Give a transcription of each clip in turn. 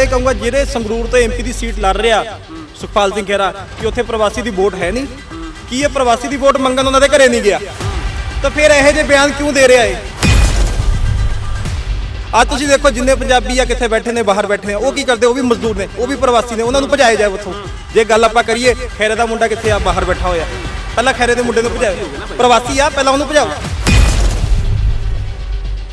ਇਹ ਕਹੂੰਗਾ ਜਿਹੜੇ ਸੰਗਰੂਰ ਤੋਂ ਐਮਪੀ ਦੀ ਸੀਟ ਲੜ ਰਿਹਾ, ਸੁਖਪਾਲ ਸਿੰਘ ਖਹਿਰਾ, ਕਿ ਉੱਥੇ ਪ੍ਰਵਾਸੀ ਦੀ ਵੋਟ ਹੈ ਨਹੀਂ। ਕੀ ਇਹ ਪ੍ਰਵਾਸੀ ਦੀ ਵੋਟ ਮੰਗਣ ਉਹਨਾਂ ਦੇ ਘਰੇ ਨਹੀਂ ਗਿਆ? ਤਾਂ ਫਿਰ ਇਹੋ ਜਿਹੇ ਬਿਆਨ ਕਿਉਂ ਦੇ ਰਿਹਾ ਏ ਆ ਤੁਸੀਂ ਦੇਖੋ ਜਿੰਨੇ ਪੰਜਾਬੀ ਆ ਕਿੱਥੇ ਬੈਠੇ ਨੇ, ਬਾਹਰ ਬੈਠੇ ਨੇ, ਉਹ ਕੀ ਕਰਦੇ? ਉਹ ਵੀ ਮਜ਼ਦੂਰ ਨੇ, ਉਹ ਵੀ ਪ੍ਰਵਾਸੀ ਨੇ, ਉਹਨਾਂ ਨੂੰ ਭਜਾਇਆ ਜਾਏ ਉੱਥੋਂ। ਜੇ ਗੱਲ ਆਪਾਂ ਕਰੀਏ ਖੈਰੇ ਦਾ ਮੁੰਡਾ ਕਿੱਥੇ ਆ? ਬਾਹਰ ਬੈਠਾ ਹੋਇਆ। ਪਹਿਲਾਂ ਖੈਰੇ ਦੇ ਮੁੰਡੇ ਨੂੰ ਭਜਾਓ। ਪ੍ਰਵਾਸੀ ਆ, ਪਹਿਲਾਂ ਉਹਨੂੰ ਭਜਾਓ।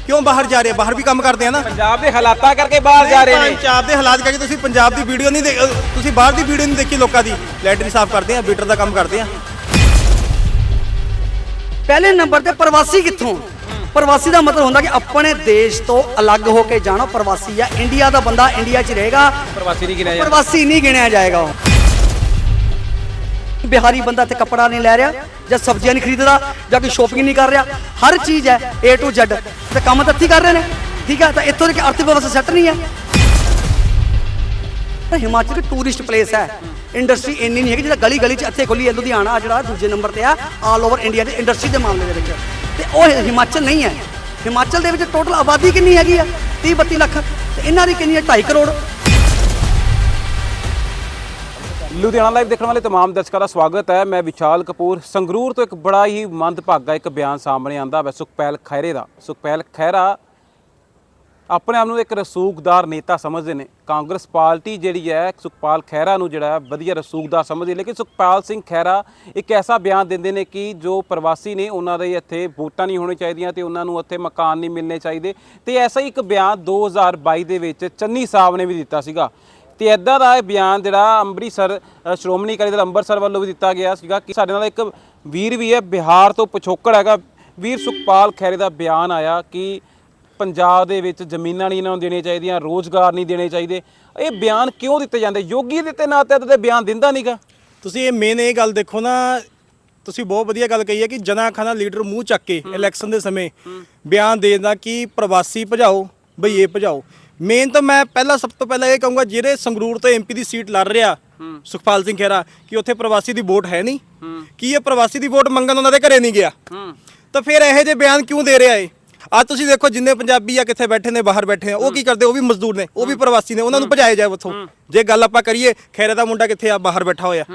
ਕਿਉਂ ਬਾਹਰ ਜਾ ਰਹੇ? ਬਾਹਰ ਵੀ ਕੰਮ ਕਰਦੇ ਆ ਨਾ। ਪੰਜਾਬ ਦੇ ਹਾਲਾਤਾਂ ਕਰਕੇ ਬਾਹਰ ਜਾ ਰਹੇ ਨੇ। ਪੰਜਾਬ ਦੇ ਹਾਲਾਤ ਕਰਕੇ ਤੁਸੀਂ ਪੰਜਾਬ ਦੀ ਵੀਡੀਓ ਨਹੀਂ ਤੁਸੀਂ ਬਾਹਰ ਦੀ ਵੀਡੀਓ ਨਹੀਂ ਦੇਖੀ ਲੋਕਾਂ ਦੀ। ਲੈਟਰੀ ਸਾਫ਼ ਕਰਦੇ ਆ ਬੀਟਰ ਦਾ ਕੰਮ ਕਰਦੇ ਆ। ਪਹਿਲੇ ਨੰਬਰ ਤੇ ਪ੍ਰਵਾਸੀ ਕਿੱਥੋਂ? ਪ੍ਰਵਾਸੀ ਦਾ ਮਤਲਬ ਹੁੰਦਾ ਕਿ ਆਪਣੇ ਦੇਸ਼ ਤੋਂ ਅਲੱਗ ਹੋ ਕੇ ਜਾਣਾ ਪ੍ਰਵਾਸੀ ਆ। ਇੰਡੀਆ ਦਾ ਬੰਦਾ ਇੰਡੀਆ 'ਚ ਰਹੇਗਾ। ਪ੍ਰਵਾਸੀ ਨਹੀਂ ਗਿਣਿਆ ਜਾਂਦਾ ਪ੍ਰਵਾਸੀ ਨਹੀਂ ਗਿਣਿਆ ਜਾਏਗਾ। ਉਹ ਬਿਹਾਰੀ ਬੰਦਾ ਤੇ ਕੱਪੜਾ ਨਹੀਂ ਲੈ ਰਿਹਾ। ਜਾਂ ਸਬਜ਼ੀਆਂ ਨਹੀਂ ਖਰੀਦਦਾ, ਜਾਂ ਕੋਈ ਸ਼ੋਪਿੰਗ ਨਹੀਂ ਕਰ ਰਿਹਾ, ਹਰ ਚੀਜ਼ ਹੈ A to Z ਤੇ ਕੰਮ ਤਾਂ ਇੱਥੇ ਕਰ ਰਹੇ ਨੇ। ਠੀਕ ਹੈ, ਤਾਂ ਇੱਥੋਂ ਦੀ ਅਰਥ ਵਿਵਸਥਾ ਸੈੱਟ ਨਹੀਂ ਹੈ। ਹਿਮਾਚਲ ਇੱਕ ਟੂਰਿਸਟ ਪਲੇਸ ਹੈ। ਇੰਡਸਟਰੀ ਇੰਨੀ ਨਹੀਂ ਹੈਗੀ ਜਿਹੜਾ ਗਲੀ ਗਲੀ 'ਚ ਇੱਥੇ ਖੁੱਲੀ ਹੈ। ਲੁਧਿਆਣਾ ਜਿਹੜਾ ਦੂਜੇ ਨੰਬਰ ਤੇ ਆ ਆਲ ਓਵਰ ਇੰਡੀਆ ਦੇ ਇੰਡਸਟਰੀ ਦੇ ਮਾਮਲੇ ਦੇ ਵਿੱਚ। ਤੇ ਉਹ ਹਿਮਾਚਲ ਨਹੀਂ ਹੈ। ਹਿਮਾਚਲ ਦੇ ਵਿੱਚ ਟੋਟਲ ਆਬਾਦੀ ਕਿੰਨੀ ਹੈਗੀ ਆ? 30 32 ਲੱਖ। ਤੇ ਇਹਨਾਂ ਦੀ ਕਿੰਨੀ ਹੈ? 2.5 ਕਰੋੜ। ਲੁਧਿਆਣਾ ਲਾਈਵ ਦੇਖਣ ਵਾਲੇ तमाम ਦਰਸ਼ਕਾਂ ਦਾ ਸਵਾਗਤ ਹੈ ਮੈਂ ਵਿਸ਼ਾਲ ਕਪੂਰ ਸੰਗਰੂਰ ਤੋਂ ਇੱਕ ਬੜਾ ਹੀ ਮੰਦਭਾਗਾ ਇੱਕ ਬਿਆਨ ਸਾਹਮਣੇ ਆਂਦਾ ਹੈ ਸੁਖਪੈਲ ਖੈਰੇ ਦਾ ਸੁਖਪੈਲ ਖੈਰਾ ਆਪਣੇ ਆਪ ਨੂੰ ਇੱਕ ਰਸੂਖਦਾਰ ਨੇਤਾ ਸਮਝਦੇ ਨੇ ਕਾਂਗਰਸ ਪਾਰਟੀ ਜਿਹੜੀ ਹੈ ਸੁਖਪਾਲ ਖੈਰਾ ਨੂੰ ਜਿਹੜਾ ਹੈ ਵਧੀਆ ਰਸੂਖਦਾਰ ਸਮਝਦੀ ਹੈ ਲੇਕਿਨ ਸੁਖਪਾਲ ਸਿੰਘ ਖੈਰਾ ਇੱਕ ਐਸਾ ਬਿਆਨ ਦਿੰਦੇ ਨੇ ਕਿ ਜੋ ਪ੍ਰਵਾਸੀ ਨੇ ਉਹਨਾਂ ਦੇ ਇੱਥੇ ਵੋਟਾਂ ਨਹੀਂ ਹੋਣੀ ਚਾਹੀਦੀਆਂ ਤੇ ਉਹਨਾਂ ਨੂੰ ਇੱਥੇ ਮਕਾਨ ਨਹੀਂ ਮਿਲਣੇ ਚਾਹੀਦੇ ਤੇ ਐਸਾ ਹੀ ਇੱਕ ਬਿਆਨ 2022 ਦੇ ਵਿੱਚ ਚੰਨੀ ਸਾਹਿਬ ਨੇ ਵੀ ਦਿੱਤਾ ਸੀਗਾ ਤੇ ਇਦਾਂ ਦਾ ਇਹ ਬਿਆਨ ਜਿਹੜਾ ਅੰਮ੍ਰਿਤਸਰ ਸ਼੍ਰੋਮਣੀ ਅਕਾਲੀ ਦਲ ਅੰਮ੍ਰਿਤਸਰ ਵੱਲੋਂ ਵੀ ਦਿੱਤਾ ਗਿਆ ਸੀਗਾ ਕਿ ਸਾਡੇ ਨਾਲ ਇੱਕ ਵੀਰ ਵੀ ਹੈ ਬਿਹਾਰ ਤੋਂ ਪਿਛੋਕੜ ਹੈਗਾ। ਵੀਰ ਸੁਖਪਾਲ ਖੈਰੇ ਦਾ ਬਿਆਨ ਆਇਆ ਕਿ ਪੰਜਾਬ ਦੇ ਵਿੱਚ ਜ਼ਮੀਨਾਂ ਨਹੀਂ ਇਹਨਾਂ ਨੂੰ ਦੇਣੀਆਂ ਚਾਹੀਦੀਆਂ ਰੋਜ਼ਗਾਰ ਨਹੀਂ ਦੇਣੇ ਚਾਹੀਦੇ। ਇਹ ਬਿਆਨ ਕਿਉਂ ਦਿੱਤੇ ਜਾਂਦੇ? ਯੋਗੀ ਦੇ ਤੇ ਨਾਤੇ ਤੇ ਬਿਆਨ ਦਿੰਦਾ ਨਹੀਂਗਾ ਤੁਸੀਂ ਇਹ ਮੇਨ ਇਹ ਗੱਲ ਦੇਖੋ ਨਾ ਤੁਸੀਂ ਬਹੁਤ ਵਧੀਆ ਗੱਲ ਕਹੀ ਹੈ ਕਿ ਜਨਾ ਖਾਨਾ ਲੀਡਰ ਮੂੰਹ ਚੱਕ ਕੇ ਇਲੈਕਸ਼ਨ ਦੇ ਸਮੇਂ ਬਿਆਨ ਦੇਦਾ ਕਿ ਪ੍ਰਵਾਸੀ ਭਜਾਓ ਭਈਏ ਭਜਾਓ। ਮੇਨ ਤਾਂ ਮੈਂ ਪਹਿਲਾਂ ਸਭ ਤੋਂ ਪਹਿਲਾਂ ਇਹ ਕਹੂੰਗਾ ਜਿਹੜੇ ਸੰਗਰੂਰ ਤੋਂ ਐਮਪੀ ਦੀ ਸੀਟ ਲੜ ਰਿਹਾ ਸੁਖਪਾਲ ਸਿੰਘ ਖਹਿਰਾ ਕਿ ਉੱਥੇ ਪ੍ਰਵਾਸੀ ਦੀ ਵੋਟ ਹੈ ਨਹੀਂ। ਕੀ ਇਹ ਪ੍ਰਵਾਸੀ ਦੀ ਵੋਟ ਮੰਗਣ ਉਹਨਾਂ ਦੇ ਘਰੇ ਨਹੀਂ ਗਿਆ? ਤਾਂ ਫਿਰ ਇਹੋ ਜਿਹੇ ਬਿਆਨ ਕਿਉਂ ਦੇ ਰਿਹਾ ਏ ਆ ਤੁਸੀਂ ਦੇਖੋ ਜਿੰਨੇ ਪੰਜਾਬੀ ਆ ਕਿੱਥੇ ਬੈਠੇ ਨੇ ਬਾਹਰ ਬੈਠੇ ਨੇ ਉਹ ਕੀ ਕਰਦੇ? ਉਹ ਵੀ ਮਜ਼ਦੂਰ ਨੇ ਉਹ ਵੀ ਪ੍ਰਵਾਸੀ ਨੇ ਉਹਨਾਂ ਨੂੰ ਭਜਾਇਆ ਜਾਏ ਉੱਥੋਂ। ਜੇ ਗੱਲ ਆਪਾਂ ਕਰੀਏ ਖੈਰੇ ਦਾ ਮੁੰਡਾ ਕਿੱਥੇ ਆ? ਬਾਹਰ ਬੈਠਾ ਹੋਇਆ।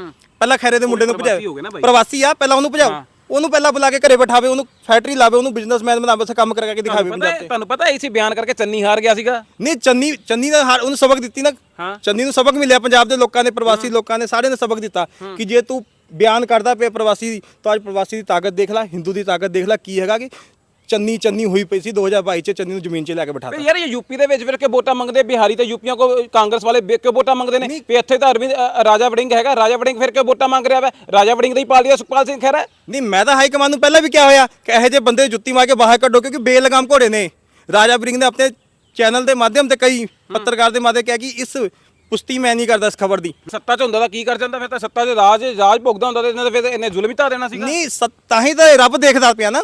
ਪਹਿਲਾਂ ਖੈਰੇ ਦੇ ਮੁੰਡੇ ਨੂੰ ਭਜਾਓ। ਪ੍ਰਵਾਸੀ ਆ ਪਹਿਲਾਂ ਉਹਨੂੰ ਭਜਾਓ। ਉਹਨੂੰ ਪਹਿਲਾਂ ਬੁਲਾ ਕੇ ਘਰੇ ਬਿਠਾਵੇ ਉਹਨੂੰ ਫੈਕਟਰੀ ਲਾਵੇ ਉਹਨੂੰ ਬਿਜ਼ਨਸਮੈਨ ਬਣਾਵੇ ਉੱਥੇ ਕੰਮ ਕਰਕੇ ਦਿਖਾਵੇ ਪਤਾ ਪੰਜਾਬ ਹੈ- ਤੇ ਤੁਹਾਨੂੰ ਪਤਾ ਇਸੇ ਬਿਆਨ ਕਰਕੇ ਚੰਨੀ ਹਾਰ ਗਿਆ ਸੀਗਾ? ਨਹੀਂ ਚੰਨੀ ਚੰਨੀ ਦਾ ਹਾਰ- ਉਹਨੂੰ ਸਬਕ ਦਿੱਤੀ ਨਾ। ਹਾਂ। ਚੰਨੀ ਨੂੰ ਸਬਕ ਮਿਲਿਆ ਪੰਜਾਬ ਦੇ ਲੋਕਾਂ ਨੇ ਪ੍ਰਵਾਸੀ ਲੋਕਾਂ ਨੇ ਸਾਰਿਆਂ ਨੇ ਸਬਕ ਦਿੱਤਾ ਕਿ ਜੇ ਤੂੰ ਬਿਆਨ ਕਰਦਾ ਪਿਆ ਪ੍ਰਵਾਸੀ ਦੀ ਤਾਂ ਅੱਜ ਪ੍ਰਵਾਸੀ ਦੀ ਤਾਕਤ ਦੇਖ ਲੈ ਹਿੰਦੂ ਦੀ ਤਾਕਤ ਦੇਖ ਲੈ ਕੀ ਹੈਗਾ ਕਿ ਚੰਨੀ ਚੰਨੀ ਹੋਈ ਪਈ ਸੀ 2022 ਚ ਚੰਨੀ ਨੂੰ ਜ਼ਮੀਨ 'ਚ ਲੈ ਕੇ ਬਿਠਾਤਾ। ਫਿਰ ਯਾਰ ਇਹ ਯੂਪੀ ਦੇ ਵਿੱਚ ਫਿਰ ਕੇ ਵੋਟਾਂ ਮੰਗਦੇ ਬਿਹਾਰੀ ਤੇ ਯੂਪੀਆਂ ਕੋ ਕਾਂਗਰਸ ਵਾਲੇ ਵੇਖ ਕੇ ਵੋਟਾਂ ਮੰਗਦੇ ਨੇ? ਵੀ ਇੱਥੇ ਤਾਂ ਅਰਵਿੰਦ ਅ, ਰਾਜਾ ਵੜਿੰਗ ਹੈਗਾ ਰਾਜਾ ਵੜਿੰਗ ਫਿਰ ਕੇ ਵੋਟਾਂ ਮੰਗ ਰਿਹਾ ਵਾ? ਰਾਜਾ ਵੜਿੰਗ ਦੀ ਪਾਰਟੀ ਦਾ ਸੁਖਪਾਲ ਸਿੰਘ ਖਹਿਰਾ ਨਹੀਂ ਮੈਂ ਤਾਂ ਹਾਈ ਕਮਾਂਡ ਨੂੰ ਪਹਿਲਾਂ ਵੀ ਕਿਹਾ ਹੋਇਆ ਕਿ ਇਹੋ ਜਿਹੇ ਬੰਦੇ ਜੁੱਤੀ ਮਾਰ ਕੇ ਬਾਹਰ ਕੱਢੋ ਕਿਉਂਕਿ ਬੇਲਗਾਮ ਘੋੜੇ ਨੇ। ਰਾਜਾ ਬ੍ਰਿੰਗ ਨੇ ਆਪਣੇ ਚੈਨਲ ਦੇ ਮਾਧਿਅਮ ਤੇ ਕਈ ਪੱਤਰਕਾਰ ਦੇ ਮਾਧਿਅਮ ਕਿਹਾ ਕਿ ਇਸ ਪੁਸ਼ਟੀ ਮੈਂ ਨਹੀਂ ਕਰਦਾ ਇਸ ਖਬਰ ਦੀ। ਸੱਤਾ 'ਚ ਹੁੰਦਾ ਤਾਂ ਕੀ ਕਰ ਜਾਂਦਾ? ਫਿਰ ਤਾਂ ਸੱਤਾ ਦੇ ਰਾਜ ਰਾਜ ਭੋਗਦਾ ਹੁੰਦਾ ਤੇ ਇਹਨਾਂ ਦੇ ਫਿਰ ਇਹਨੇ ਜ਼ੁਲਮ ਹੀ ਤਾਂ ਦੇਣਾ ਸੀਗਾ। ਨਹੀਂ ਸ- ਤਾਂ ਹੀ ਤਾਂ ਇਹ ਰੱਬ ਦੇਖਦਾ ਪਿਆ ਨਾ।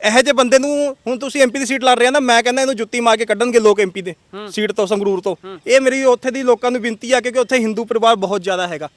ਇਹੋ ਜਿਹੇ ਬੰਦੇ ਨੂੰ ਹੁਣ ਤੁਸੀਂ ਐਮਪੀ ਦੀ ਸੀਟ ਲੜ ਰਹੇ ਆ ਨਾ ਮੈਂ ਕਹਿੰਦਾ ਇਹਨੂੰ ਜੁੱਤੀ ਮਾਰ ਕੇ ਕੱਢਣਗੇ ਲੋਕ ਐਮਪੀ ਦੇ ਸੀਟ ਤੋਂ ਸੰਗਰੂਰ ਤੋਂ। ਇਹ ਮੇਰੀ ਉੱਥੇ ਦੀ ਲੋਕਾਂ ਨੂੰ ਬੇਨਤੀ ਆ ਕਿਉਂਕਿ ਉੱਥੇ ਹਿੰਦੂ ਪਰਿਵਾਰ ਬਹੁਤ ਜ਼ਿਆਦਾ ਹੈਗਾ।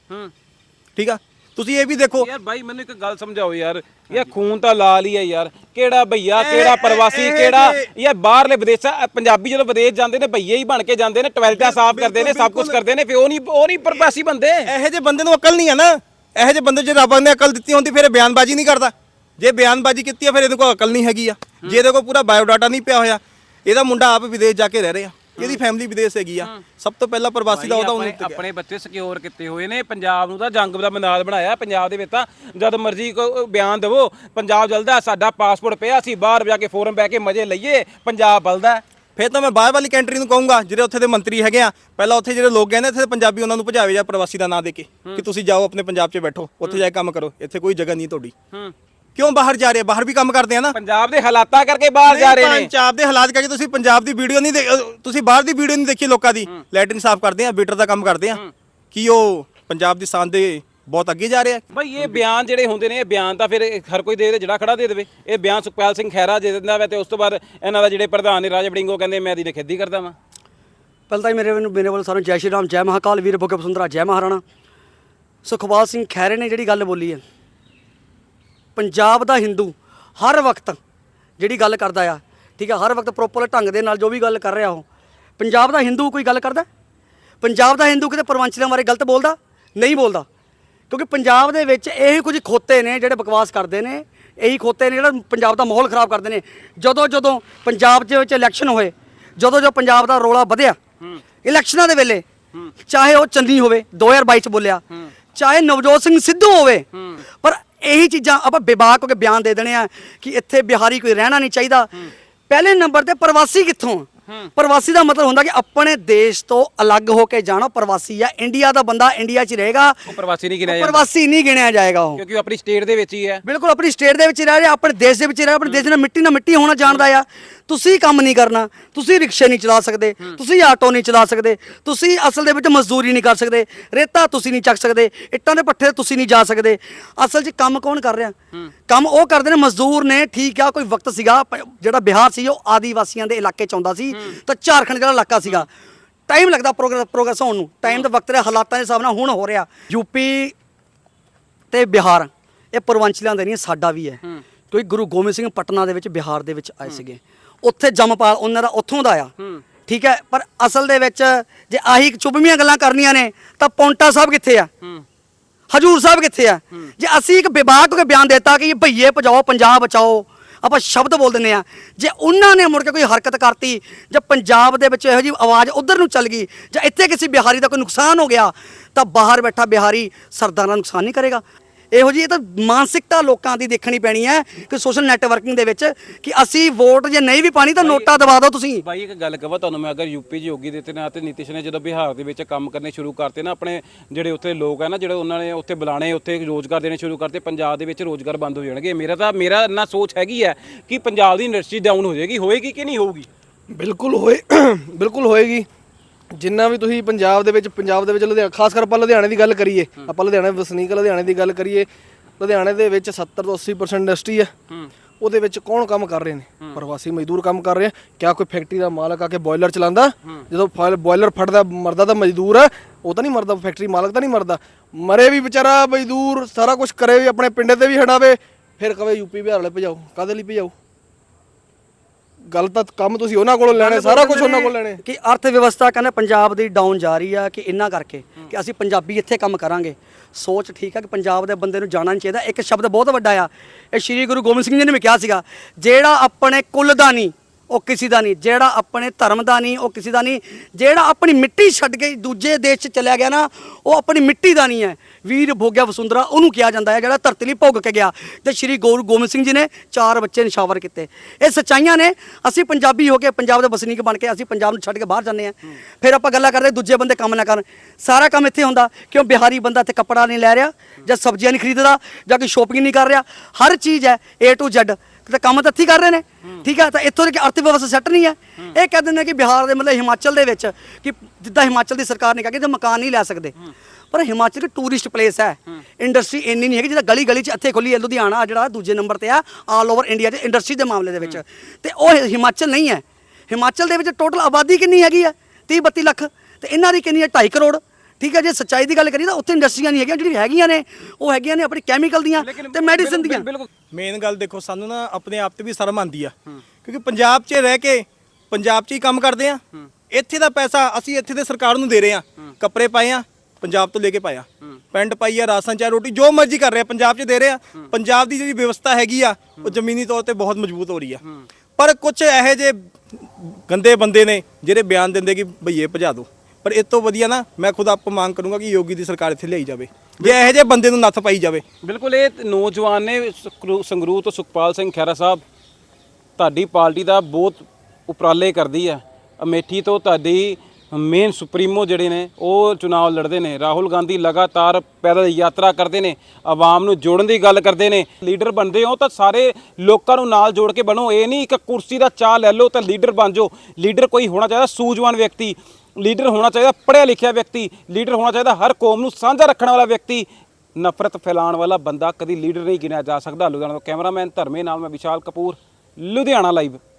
ਠੀਕ ਆ? ਤੁਸੀਂ ਇਹ ਵੀ ਦੇਖੋ। ਯਾਰ ਬਾਈ ਮੈਨੂੰ ਇੱਕ ਗੱਲ ਸਮਝਾਓ ਯਾਰ। ਇਹ ਖੂਨ ਤਾਂ ਲਾਲ ਹੀ ਹੈ ਯਾਰ। ਕਿਹੜਾ ਭਈਆ ਕਿਹੜਾ ਪ੍ਰਵਾਸੀ ਕਿਹੜਾ ਇਹ ਬਾਹਰਲੇ ਵਿਦੇਸ਼ਾਂ ਪੰਜਾਬੀ ਜਦੋਂ ਵਿਦੇਸ਼ ਜਾਂਦੇ ਨੇ ਭਈਏ ਹੀ ਬਣ ਕੇ ਜਾਂਦੇ ਨੇ ਟਵੈਲਟਾਂ ਸਾਫ਼ ਕਰਦੇ ਨੇ ਸਭ ਕੁਝ ਕਰਦੇ ਨੇ ਫਿਰ ਉਹ ਨਹੀਂ ਉਹ ਨਹੀਂ ਪ੍ਰਵਾਸੀ ਬੰਦੇ। ਇਹੋ ਜਿਹੇ ਬੰਦੇ ਨੂੰ ਅਕਲ ਨਹੀਂ ਆ ਨਾ। ਇਹੋ ਜਿਹੇ ਬੰਦੇ ਜੇ ਰੱਬ ਨੇ ਅਕਲ ਦਿੱਤੀ ਹੁੰਦੀ ਫਿਰ ਬਿਆਨਬਾਜ਼ੀ ਨਹੀਂ ਕਰਦਾ। ਜੇ ਬਿਆਨਬਾਜ਼ੀ ਕੀਤੀ ਆ ਫਿਰ ਇਹਦੇ ਕੋਲ ਅਕਲ ਨਹੀਂ ਹੈਗੀ ਆ। ਜੇ ਇਹਦੇ ਕੋਲ ਪੂਰਾ ਬਾਇਓਡਾਟਾ ਨਹੀਂ ਪਿਆ ਹੋਇਆ ਇਹਦਾ ਮੁੰਡਾ ਆਪ ਵਿਦੇਸ਼ ਜਾ ਕੇ ਰਹਿ ਰਿਹਾ। ਇਹਦੀ ਫੈਮਿਲੀ ਵਿਦੇਸ਼ ਹੈਗੀ ਆ। ਸਭ ਤੋਂ ਪਹਿਲਾਂ ਪ੍ਰਵਾਸੀ ਦਾ ਉਹਦਾ ਉਹਨੂੰ ਆਪਣੇ ਆਪਣੇ ਬੱਚੇ ਸਿਕਿਉਰ ਕੀਤੇ ਹੋਏ ਨੇ। ਪੰਜਾਬ ਨੂੰ ਤਾਂ ਜੰਗ ਦਾ ਮੈਦਾਨ ਬਣਾਇਆ। ਪੰਜਾਬ ਦੇ ਵਿੱਚ ਤਾਂ ਜਦ ਮਰਜ਼ੀ ਕੋ ਬਿਆਨ ਦੇਵੋ ਪੰਜਾਬ ਜਲਦਾ ਸਾਡਾ ਪਾਸਪੋਰਟ ਪਿਆ ਸੀ ਬਾਹਰ ਜਾ ਕੇ ਫੋਰਮ ਬਹਿ ਕੇ ਮਜ਼ੇ ਲਈਏ ਪੰਜਾਬ ਬਲਦਾ ਫਿਰ ਤਾਂ ਮੈਂ ਬਾਹਰ ਵਾਲੀ ਕੰਟਰੀ ਨੂੰ ਕਹੂੰਗਾ ਜਿਹੜੇ ਉੱਥੇ ਦੇ ਮੰਤਰੀ ਹੈਗੇ ਆ। ਪਹਿਲਾਂ ਉੱਥੇ ਜਿਹੜੇ ਲੋਕ ਗਏ ਨੇ ਇੱਥੇ ਦੇ ਪੰਜਾਬੀ ਉਹਨਾਂ ਨੂੰ ਭਜਾਵੇ ਜਾਂ ਪ੍ਰਵਾਸੀ ਦਾ ਨਾਂ ਦੇ ਕੇ ਕਿ ਤੁਸੀਂ ਜਾਓ ਆਪਣੇ ਪੰਜਾਬ 'ਚ ਬੈਠੋ ਉੱਥੇ ਜਾ ਕੇ ਕੰਮ ਕਰੋ। ਇੱਥੇ ਕੋਈ ਜਗ੍ਹਾ ਨਹੀਂ ਤੁਹਾਡੀ। ਹੂੰ। ਕਿਉਂ ਬਾਹਰ ਜਾ ਰਹੇ ਆ? ਬਾਹਰ ਵੀ ਕੰਮ ਕਰਦੇ ਆ ਨਾ। ਪੰਜਾਬ ਦੇ ਹਾਲਾਤਾਂ ਕਰਕੇ ਬਾਹਰ ਜਾ ਰਹੇ ਨੇ। ਪੰਜਾਬ ਦੇ ਹਾਲਾਤ ਕਰਕੇ ਤੁਸੀਂ ਪੰਜਾਬ ਦੀ ਵੀਡੀਓ ਨਹੀਂ ਅਹ ਤੁਸੀਂ ਬਾਹਰ ਦੀ ਵੀਡੀਓ ਨਹੀਂ ਦੇਖੀ ਲੋਕਾਂ ਦੀ। ਲੈਟਰਿਨ ਸਾਫ਼ ਕਰਦੇ ਆ ਬੀਟਰ ਦਾ ਕੰਮ ਕਰਦੇ ਆ। ਕੀ ਉਹ ਪੰਜਾਬ ਦੀ ਸ਼ਾਨ ਦੇ ਬਹੁਤ ਅੱਗੇ ਜਾ ਰਿਹਾ? ਬਈ ਇਹ ਬਿਆਨ ਜਿਹੜੇ ਹੁੰਦੇ ਨੇ ਇਹ ਬਿਆਨ ਤਾਂ ਫਿਰ ਇਹ ਹਰ ਕੋਈ ਦੇ ਦੇ ਜਿਹੜਾ ਖੜਾ ਦੇ ਦੇਵੇ। ਇਹ ਬਿਆਨ ਸੁਖਪਾਲ ਸਿੰਘ ਖਹਿਰਾ ਦੇ ਦਿੰਦਾ ਵਾ ਤੇ ਉਸ ਤੋਂ ਬਾਅਦ ਇਹਨਾਂ ਦਾ ਜਿਹੜੇ ਪ੍ਰਧਾਨ ਨੇ ਰਾਜਾ ਉਹ ਕਹਿੰਦੇ ਮੈਂ ਇਹਦੀ ਖੇਦੀ ਕਰਦਾ ਵਾਂ। ਪਹਿਲਾਂ ਤਾਂ ਜੀ ਮੇਰੇ ਵੱਲੋਂ ਮੇਰੇ ਵੱਲੋਂ ਸਾਰਿਆਂ ਨੂੰ ਜੈ ਸ਼੍ਰੀ ਰਾਮ ਜੈ ਮਹਾਕਾਲ ਵੀਰ ਭੋਗੇ ਬਸੁੰਦਰਾ ਜੈ ਮਹਾਰਾਣਾ। ਸੁਖਪਾਲ ਸਿੰਘ ਖੈਰੇ ਨੇ ਜਿਹੜੀ ਗੱਲ ਬੋਲੀ ਹੈ ਪੰਜਾਬ ਦਾ ਹਿੰਦੂ ਹਰ ਵਕਤ ਜਿਹੜੀ ਗੱਲ ਕਰਦਾ ਆ ਠੀਕ ਹੈ ਹਰ ਵਕਤ ਪ੍ਰੋਪਰ ਢੰਗ ਦੇ ਨਾਲ ਜੋ ਵੀ ਗੱਲ ਕਰ ਰਿਹਾ ਉਹ। ਪੰਜਾਬ ਦਾ ਹਿੰਦੂ ਕੋਈ ਗੱਲ ਕਰਦਾ? ਪੰਜਾਬ ਦਾ ਹਿੰਦੂ ਕਿਤੇ ਪਰਵੰਚਲਿਆਂ ਬਾਰੇ ਗਲਤ ਬੋਲਦਾ? ਨਹੀਂ ਬੋਲਦਾ। ਕਿਉਂਕਿ ਪੰਜਾਬ ਦੇ ਵਿੱਚ ਇਹੀ ਕੁਝ ਖੋਤੇ ਨੇ ਜਿਹੜੇ ਬਕਵਾਸ ਕਰਦੇ ਨੇ ਇਹੀ ਖੋਤੇ ਨੇ ਜਿਹੜਾ ਪੰਜਾਬ ਦਾ ਮਾਹੌਲ ਖਰਾਬ ਕਰਦੇ ਨੇ। ਜਦੋਂ ਜਦੋਂ ਪੰਜਾਬ ਦੇ ਵਿੱਚ ਇਲੈਕਸ਼ਨ ਹੋਏ ਜਦੋਂ ਜਦੋਂ ਪੰਜਾਬ ਦਾ ਰੋਲਾ ਵਧਿਆ ਇਲੈਕਸ਼ਨਾਂ ਦੇ ਵੇਲੇ ਚਾਹੇ ਉਹ ਚੰਨੀ ਹੋਵੇ 2022 ਚ ਬੋਲਿਆ ਚਾਹੇ ਨਵਜੋਤ ਸਿੰਘ ਸਿੱਧੂ ਹੋਵੇ ਪਰ ਇਹੀ ਚੀਜ਼ਾਂ ਆਪਾਂ ਬੇਬਾਕ ਹੋ ਕੇ ਬਿਆਨ ਦੇ ਦੇਣੇ ਆ ਕਿ ਇੱਥੇ ਬਿਹਾਰੀ ਕੋਈ ਰਹਿਣਾ ਨਹੀਂ ਚਾਹੀਦਾ। ਪਹਿਲੇ ਨੰਬਰ ਤੇ ਪ੍ਰਵਾਸੀ ਕਿੱਥੋਂ? ਪ੍ਰਵਾਸੀ ਦਾ ਮਤਲਬ ਹੁੰਦਾ ਕਿ ਆਪਣੇ ਦੇਸ਼ ਤੋਂ ਅਲੱਗ ਹੋ ਕੇ ਜਾਣਾ ਪ੍ਰਵਾਸੀ ਆ। ਇੰਡੀਆ ਦਾ ਬੰਦਾ ਇੰਡੀਆ 'ਚ ਰਹੇਗਾ। ਉਹ ਪ੍ਰਵਾਸੀ ਨਹੀਂ ਗਿਣਿਆ ਜਾਂਦਾ। ਪ੍ਰਵਾਸੀ ਨਹੀਂ ਗਿਣਿਆ ਜਾਏਗਾ ਉਹ। ਕਿਉਂਕਿ ਉਹ ਆਪਣੀ ਸਟੇਟ ਦੇ ਵਿੱਚ ਹੀ ਹੈ। ਬਿਲਕੁਲ ਆਪਣੀ ਸਟੇਟ ਦੇ ਵਿੱਚ ਹੀ ਰਹਿ ਰਿਹਾ ਆਪਣੇ ਦੇਸ਼ ਦੇ ਵਿੱਚ ਰਿਹਾ ਆਪਣੇ ਦੇਸ਼ ਨਾਲ ਮਿੱਟੀ ਨਾਲ ਮਿੱਟੀ ਹੋਣਾ ਜਾਣਦਾ ਆ। ਤੁਸੀਂ ਕੰਮ ਨਹੀਂ ਕਰਨਾ ਤੁਸੀਂ ਰਿਕਸ਼ੇ ਨਹੀਂ ਚਲਾ ਸਕਦੇ ਤੁਸੀਂ ਆਟੋ ਨਹੀਂ ਚਲਾ ਸਕਦੇ ਤੁਸੀਂ ਅਸਲ ਦੇ ਵਿੱਚ ਮਜ਼ਦੂਰੀ ਨਹੀਂ ਕਰ ਸਕਦੇ ਰੇਤਾ ਤੁਸੀਂ ਨਹੀਂ ਚੱਕ ਸਕਦੇ ਇੱਟਾਂ ਦੇ ਪੱਠੇ ਤੁਸੀਂ ਨਹੀਂ ਜਾ ਸਕਦੇ। ਅਸਲ 'ਚ ਕੰਮ ਕੌਣ ਕਰ ਰਿਹਾ? ਕੰਮ ਉਹ ਕਰਦੇ ਨੇ ਮਜ਼ਦੂਰ ਨੇ ਠੀਕ ਆ ਕੋਈ ਵਕਤ ਸੀਗਾ ਜਿਹੜਾ ਬਿਹਾਰ ਸੀ ਉਹ ਆਦੀਵਾਸੀਆਂ ਦੇ ਇਲਾਕੇ 'ਚ ਆਉਂਦਾ ਸੀ ਤਾਂ ਝਾਰਖੰਡ ਜਿਹੜਾ ਇਲਾਕਾ ਸੀਗਾ। ਟਾਈਮ ਲੱਗਦਾ ਪ੍ਰੋਗਰੈਸ ਪ੍ਰੋਗਰੈਸ ਹੋਣ ਨੂੰ ਟਾਈਮ ਦੇ ਵਕਤ ਦੇ ਹਾਲਾਤਾਂ ਦੇ ਹਿਸਾਬ ਨਾਲ ਹੁਣ ਹੋ ਰਿਹਾ। ਯੂਪੀ ਤੇ ਬਿਹਾਰ ਇਹ ਪਰਵੰਚਲਿਆਂ ਦੇ ਨਹੀਂ ਸਾਡਾ ਵੀ ਹੈ। ਕਿਉਂਕਿ ਗੁਰੂ ਗੋਬਿੰਦ ਸਿੰਘ ਪਟਨਾ ਦੇ ਵਿੱਚ ਬਿਹਾਰ ਦੇ ਵਿੱਚ ਆਏ ਸੀਗੇ। ਉੱਥੇ ਜੰਮਪਾਲ ਉਹਨਾਂ ਦਾ ਉੱਥੋਂ ਦਾ ਆ। ਠੀਕ ਹੈ ਪਰ ਅਸਲ ਦੇ ਵਿੱਚ ਜੇ ਆਹੀ ਚੁਭਵੀਆਂ ਗੱਲਾਂ ਕਰਨੀਆਂ ਨੇ ਤਾਂ ਪੌਂਟਾ ਸਾਹਿਬ ਕਿੱਥੇ ਆ? ਹਜੂਰ ਸਾਹਿਬ ਕਿੱਥੇ ਆ? ਜੇ ਅਸੀਂ ਇੱਕ ਹੋ ਕੇ ਬਿਆਨ ਦਿੱਤਾ ਕਿ ਇਹ ਭਈਏ ਭਜਾਓ ਪੰਜਾਬ ਬਚਾਓ ਆਪਾਂ ਸ਼ਬਦ ਬੋਲ ਦਿੰਦੇ ਆ। ਜੇ ਉਹਨਾਂ ਨੇ ਮੁੜ ਕੇ ਕੋਈ ਹਰਕਤ ਕਰਤੀ ਜਾਂ ਪੰਜਾਬ ਦੇ ਵਿੱਚ ਇਹੋ ਜੀ ਆਵਾਜ਼ ਉਧਰ ਨੂੰ ਚੱਲ ਗਈ ਜਾਂ ਇੱਥੇ ਕਿਸੇ ਬਿਹਾਰੀ ਦਾ ਕੋਈ ਨੁਕਸਾਨ ਹੋ ਗਿਆ ਤਾਂ ਬਾਹਰ ਬੈਠਾ ਬਿਹਾਰੀ ਸਰਦਾਰ ਦਾ ਨੁਕਸਾਨ ਨਹੀਂ ਕਰੇਗਾ। ਇਹੋ ਜੀ ਇਹ ਤਾਂ ਮਾਨਸਿਕਤਾ ਲੋਕਾਂ ਦੀ ਦੇਖਣੀ ਪੈਣੀ ਹੈ ਕਿ ਸੋਸ਼ਲ ਨੈਟਵਰਕਿੰਗ ਦੇ ਵਿੱਚ ਕਿ ਅਸੀਂ ਵੋਟ ਜੇ ਨਹੀਂ ਵੀ ਪਾਣੀ ਤਾਂ ਨੋਟਾ ਦਬਾ ਦਿਓ ਤੁਸੀਂ। ਬਾਈ ਇੱਕ ਗੱਲ ਕਹਾਂ ਤੁਹਾਨੂੰ ਮੈਂ ਅਗਰ ਯੂਪੀ ਯੋਗੀ ਦਿੱਤੇ ਨਾ ਤੇ ਨੀਤਿਸ਼ ਨੇ ਜਦੋਂ ਬਿਹਾਰ ਦੇ ਵਿੱਚ ਕੰਮ ਕਰਨੇ ਸ਼ੁਰੂ ਕਰਤੇ ਨਾ ਆਪਣੇ ਜਿਹੜੇ ਉੱਥੇ ਲੋਕ ਹੈ ਨਾ ਜਿਹੜੇ ਉਹਨਾਂ ਨੇ ਉੱਥੇ ਬੁਲਾਣੇ ਉੱਥੇ ਰੋਜ਼ਗਾਰ ਦੇਣੇ ਸ਼ੁਰੂ ਕਰਤੇ ਪੰਜਾਬ ਦੇ ਵਿੱਚ ਰੋਜ਼ਗਾਰ ਬੰਦ ਹੋ ਜਾਣਗੇ। ਮੇਰਾ ਤਾਂ ਮੇਰਾ ਇੰਨਾ ਸੋਚ ਹੈਗੀ ਹੈ ਕਿ ਪੰਜਾਬ ਦੀ ਇੰਡਸਟਰੀ ਡਾਊਨ ਹੋ ਜਾਏਗੀ ਹੋਏਗੀ ਕਿ ਨਹੀਂ ਹੋਊਗੀ? ਬਿਲਕੁਲ ਹੋਏ ਬਿਲਕੁਲ ਹੋਏਗੀ। ਜਿੰਨਾ ਵੀ ਤੁਸੀਂ ਪੰਜਾਬ ਦੇ ਵਿੱਚ ਪੰਜਾਬ ਦੇ ਵਿੱਚ ਲੁਧਿਆਣਾ ਖਾਸ ਕਰ ਆਪਾਂ ਲੁਧਿਆਣੇ ਦੀ ਗੱਲ ਕਰੀਏ ਆਪਾਂ ਲੁਧਿਆਣੇ ਵਸਨੀਕ ਲੁਧਿਆਣੇ ਦੀ ਗੱਲ ਕਰੀਏ ਲੁਧਿਆਣੇ ਦੇ ਵਿੱਚ 70 ਤੋਂ 80% ਇੰਡਸਟਰੀ ਹੈ। ਉਹਦੇ ਵਿੱਚ ਕੌਣ ਕੰਮ ਕਰ ਰਹੇ ਨੇ? ਪ੍ਰਵਾਸੀ ਮਜ਼ਦੂਰ ਕੰਮ ਕਰ ਰਹੇ ਆ। ਕਿਆ ਕੋਈ ਫੈਕਟਰੀ ਦਾ ਮਾਲਕ ਆ ਕੇ ਬੋਇਲਰ ਚਲਾਉਂਦਾ? ਜਦੋਂ ਬੋਇਲਰ ਫਟਦਾ ਮਰਦਾ ਤਾਂ ਮਜ਼ਦੂਰ ਹੈ ਉਹ ਤਾਂ ਨਹੀਂ ਮਰਦਾ ਫੈਕਟਰੀ ਮਾਲਕ ਤਾਂ ਨਹੀਂ ਮਰਦਾ। ਮਰੇ ਵੀ ਵਿਚਾਰਾ ਮਜ਼ਦੂਰ ਸਾਰਾ ਕੁਝ ਕਰੇ ਵੀ ਆਪਣੇ ਪਿੰਡੇ ਤੇ ਵੀ ਹਟਾਵੇ। ਫਿਰ ਕਵੇ ਯੂਪੀ ਬਿਹਾਰ ਵਾਲੇ ਭਜਾਓ ਕਾਦੇ ਲਈ ਭਜਾਓ? ਗੱਲ ਤਾਂ ਕੰਮ ਤੁਸੀਂ ਉਹਨਾਂ ਕੋਲੋਂ ਲੈਣੇ ਸਾਰਾ ਕੁਝ ਉਹਨਾਂ ਕੋਲ ਲੈਣੇ। ਕਿ ਅਰਥ ਵਿਵਸਥਾ ਕਹਿੰਦੇ ਪੰਜਾਬ ਦੀ ਡਾਊਨ ਜਾ ਰਹੀ ਆ ਕਿ ਇੰਨਾ ਕਰਕੇ ਕਿ ਅਸੀਂ ਪੰਜਾਬੀ ਇੱਥੇ ਕੰਮ ਕਰਾਂਗੇ। ਸੋਚ ਠੀਕ ਆ ਕਿ ਪੰਜਾਬ ਦੇ ਬੰਦੇ ਨੂੰ ਜਾਣਾ ਨਹੀਂ ਚਾਹੀਦਾ। ਇੱਕ ਸ਼ਬਦ ਬਹੁਤ ਵੱਡਾ ਆ। ਇਹ ਸ੍ਰੀ ਗੁਰੂ ਗੋਬਿੰਦ ਸਿੰਘ ਜੀ ਨੇ ਵੀ ਕਿਹਾ ਸੀਗਾ ਜਿਹੜਾ ਆਪਣੇ ਕੁਲ ਦਾ ਨਹੀਂ ਉਹ ਕਿਸੇ ਦਾ ਨਹੀਂ, ਜਿਹੜਾ ਆਪਣੇ ਧਰਮ ਦਾ ਨਹੀਂ, ਉਹ ਕਿਸੇ ਦਾ ਨਹੀਂ, ਜਿਹੜਾ ਆਪਣੀ ਮਿੱਟੀ ਛੱਡ ਕੇ ਦੂਜੇ ਦੇਸ਼ 'ਚ ਚਲਿਆ ਗਿਆ ਨਾ, ਉਹ ਆਪਣੀ ਮਿੱਟੀ ਦਾ ਨਹੀਂ ਹੈ। ਵੀਰ ਭੋਗਿਆ ਵਸੁੰਦਰਾ ਉਹਨੂੰ ਕਿਹਾ ਜਾਂਦਾ ਹੈ, ਜਿਹੜਾ ਧਰਤੀ ਲਈ ਭੋਗ ਕੇ ਗਿਆ। ਤੇ ਸ੍ਰੀ ਗੁਰੂ ਗੋਬਿੰਦ ਸਿੰਘ ਜੀ ਨੇ ਚਾਰ ਬੱਚੇ ਨਿਸ਼ਾਵਰ ਕੀਤੇ। ਇਹ ਸੱਚਾਈਆਂ ਨੇ, ਅਸੀਂ ਪੰਜਾਬੀ ਹੋ ਕੇ ਪੰਜਾਬ ਦੇ ਵਸਨੀਕ ਬਣ ਕੇ ਅਸੀਂ ਪੰਜਾਬ ਨੂੰ ਛੱਡ ਕੇ ਬਾਹਰ ਜਾਂਦੇ ਆ ਫਿਰ ਆਪਾਂ ਗੱਲਾਂ ਕਰਦੇ, ਦੂਜੇ ਬੰਦੇ ਕੰਮ ਨਾ ਕਰਨ। ਸਾਰਾ ਕੰਮ ਇੱਥੇ ਹੁੰਦਾ, ਕਿਉਂ ਬਿਹਾਰੀ ਬੰਦਾ ਇੱਥੇ ਕੱਪੜਾ ਨਹੀਂ ਲੈ ਰਿਹਾ, ਜਾਂ ਸਬਜ਼ੀਆਂ ਨਹੀਂ ਖਰੀਦਦਾ, ਜਾਂ ਕੋਈ ਸ਼ੋਪਿੰਗ ਨਹੀਂ ਕਰ ਰਿਹਾ। ਹਰ ਚੀਜ਼ ਹੈ A to Z ਤੇ ਕੰਮ ਤਾਂ ਇੱਥੇ ਹੀ ਕਰ ਰਹੇ ਨੇ। ਠੀਕ ਹੈ ਤਾਂ ਇੱਥੋਂ ਦੀ ਅਰਥ ਵਿਵਸਥਾ ਸੈੱਟ ਨਹੀਂ ਹੈ। ਇਹ ਕਹਿੰਦੇ ਨੇ ਕਿ ਬਿਹਾਰ ਦੇ ਮਤਲਬ ਹਿਮਾਚਲ ਦੇ ਵਿੱਚ ਕਿ ਜਿੱਦਾਂ ਹਿਮਾਚਲ ਦੀ ਸਰਕਾਰ ਨੇ ਕਿਹਾ ਕਿ ਜੇ ਮਕਾਨ ਨਹੀਂ ਲੈ ਸਕਦੇ। ਪਰ ਹਿਮਾਚਲ ਇੱਕ ਟੂਰਿਸਟ ਪਲੇਸ ਹੈ। ਇੰਡਸਟਰੀ ਇੰਨੀ ਨਹੀਂ ਹੈਗੀ ਜਿਹਦਾ ਗਲੀ ਗਲੀ 'ਚ ਇੱਥੇ ਖੁੱਲੀ ਹੈ ਲੁਧਿਆਣਾ ਜਿਹੜਾ ਦੂਜੇ ਨੰਬਰ ਤੇ ਆ ਆਲ ਓਵਰ ਇੰਡੀਆ 'ਚ ਇੰਡਸਟਰੀ ਦੇ ਮਾਮਲੇ ਦੇ ਵਿੱਚ। ਤੇ ਉਹ ਹਿਮਾਚਲ ਨਹੀਂ ਹੈ। ਹਿਮਾਚਲ ਦੇ ਵਿੱਚ ਟੋਟਲ ਆਬਾਦੀ ਕਿੰਨੀ ਹੈਗੀ ਹੈ 30 32 ਲੱਖ। ਤੇ ਇਹਨਾਂ ਦੀ ਕਿੰਨੀ ਹੈ? 2.5 ਕਰੋੜ। ਠੀਕ ਹੈ ਜੇ ਸੱਚਾਈ ਦੀ ਗੱਲ ਕਰੀਏ ਤਾਂ ਉੱਥੇ ਇੰਡਸਟਰੀਆਂ ਨਹੀਂ ਹੈਗੀਆਂ ਜਿਹੜੀਆਂ ਹੈਗੀਆਂ ਨੇ ਉਹ ਹੈਗੀਆਂ ਨੇ ਆਪਣੀ ਕੈਮੀਕਲ ਦੀਆਂ ਤੇ ਮੈਡੀਸਿਨ ਦੀਆਂ। ਬਿਲਕੁਲ ਮੇਨ ਗੱਲ ਦੇਖੋ ਸਾਨੂੰ ਨਾ ਆਪਣੇ ਆਪ ਤੇ ਵੀ ਸ਼ਰਮ ਆਉਂਦੀ ਆ। ਕਿਉਂਕਿ ਪੰਜਾਬ 'ਚ ਰਹਿ ਕੇ ਪੰਜਾਬ 'ਚ ਹੀ ਕੰਮ ਕਰਦੇ ਆ। ਇੱਥੇ ਦਾ ਪੈਸਾ ਅਸੀਂ ਇੱਥੇ ਦੇ ਸਰਕਾਰ ਨੂੰ ਦੇ ਰਹੇ ਆ। ਕੱਪੜੇ ਪਾਏ ਆ ਪੰਜਾਬ ਤੋਂ ਲੈ ਕੇ ਪਾਇਆ ਪੈਂਟ ਪਾਈ ਆ ਰਾਸ਼ਨ ਚਾਹ ਰੋਟੀ ਜੋ ਮਰਜ਼ੀ ਕਰ ਰਿਹਾ ਪੰਜਾਬ 'ਚ ਦੇ ਰਹੇ ਪੰਜਾਬ ਦੀ ਜਿਹੜੀ ਵਿਵਸਥਾ ਹੈਗੀ ਆ ਉਹ ਜ਼ਮੀਨੀ ਤੌਰ ਤੇ ਬਹੁਤ ਮਜ਼ਬੂਤ ਹੋ ਰਹੀ ਆ। ਪਰ ਕੁਝ ਇਹੋ ਜਿਹੇ ਗੰਦੇ ਬੰਦੇ ਨੇ ਜਿਹੜੇ ਬਿਆਨ ਦਿੰਦੇ ਕਿ ਭਈਏ ਭਜਾ ਦਿਓ ਪਰ ਇਸ ਤੋਂ ਵਧੀਆ ਨਾ ਮੈਂ ਖੁਦ ਆਪ ਮੰਗ ਕਰੂੰਗਾ ਕਿ ਯੋਗੀ ਦੀ ਸਰਕਾਰ ਇੱਥੇ ਲਿਆਈ ਜਾਵੇ। ਜੇ ਇਹੋ ਜਿਹੇ ਬੰਦੇ ਨੂੰ ਨੱਥ ਪਾਈ ਜਾਵੇ। ਬਿਲਕੁਲ, ਇਹ ਨੌਜਵਾਨ ਨੇ ਸਕਰੂ- ਸੰਗਰੂਰ ਤੋਂ ਸੁਖਪਾਲ ਸਿੰਘ ਖਹਿਰਾ ਸਾਹਿਬ ਤੁਹਾਡੀ ਪਾਰਟੀ ਦਾ ਬਹੁਤ ਉਪਰਾਲੇ ਕਰਦੀ ਹੈ। ਅਮੇਠੀ ਤੋਂ ਤੁਹਾਡੀ ਮੇਨ ਸੁਪਰੀਮੋ ਜਿਹੜੇ ਨੇ, ਉਹ ਚੁਣਾਵ ਲੜਦੇ ਨੇ। ਰਾਹੁਲ ਗਾਂਧੀ ਲਗਾਤਾਰ ਪੈਦਲ ਯਾਤਰਾ ਕਰਦੇ ਨੇ, ਆਵਾਮ ਨੂੰ ਜੋੜਨ ਦੀ ਗੱਲ ਕਰਦੇ ਨੇ। ਲੀਡਰ ਬਣਦੇ ਹੋ ਤਾਂ ਸਾਰੇ ਲੋਕਾਂ ਨੂੰ ਨਾਲ ਜੋੜ ਕੇ ਬਣੋ। ਇਹ ਨਹੀਂ ਇੱਕ ਕੁਰਸੀ ਦਾ ਚਾਹ ਲੈ ਲਓ ਤਾਂ ਲੀਡਰ ਬਣ ਜਾਓ। ਲੀਡਰ ਕੋਈ ਹੋਣਾ ਚਾਹੀਦਾ ਸੂਝਵਾਨ ਵਿਅਕਤੀ। ਲੀਡਰ ਹੋਣਾ ਚਾਹੀਦਾ, ਪੜ੍ਹਿਆ ਲਿਖਿਆ ਵਿਅਕਤੀ ਲੀਡਰ ਹੋਣਾ ਚਾਹੀਦਾ, ਹਰ ਕੌਮ ਨੂੰ ਸਾਂਝਾ ਰੱਖਣ ਵਾਲਾ ਵਿਅਕਤੀ ਨਫ਼ਰਤ ਫੈਲਾਉਣ ਵਾਲਾ ਬੰਦਾ ਕਦੀ ਲੀਡਰ ਨਹੀਂ ਗਿਣਿਆ ਜਾ ਸਕਦਾ। ਲੁਧਿਆਣਾ ਤੋਂ ਕੈਮਰਾਮੈਨ ਧਰਮੇ ਨਾਲ ਮੈਂ ਵਿਸ਼ਾਲ ਕਪੂਰ, ਲੁਧਿਆਣਾ ਲਾਈਵ।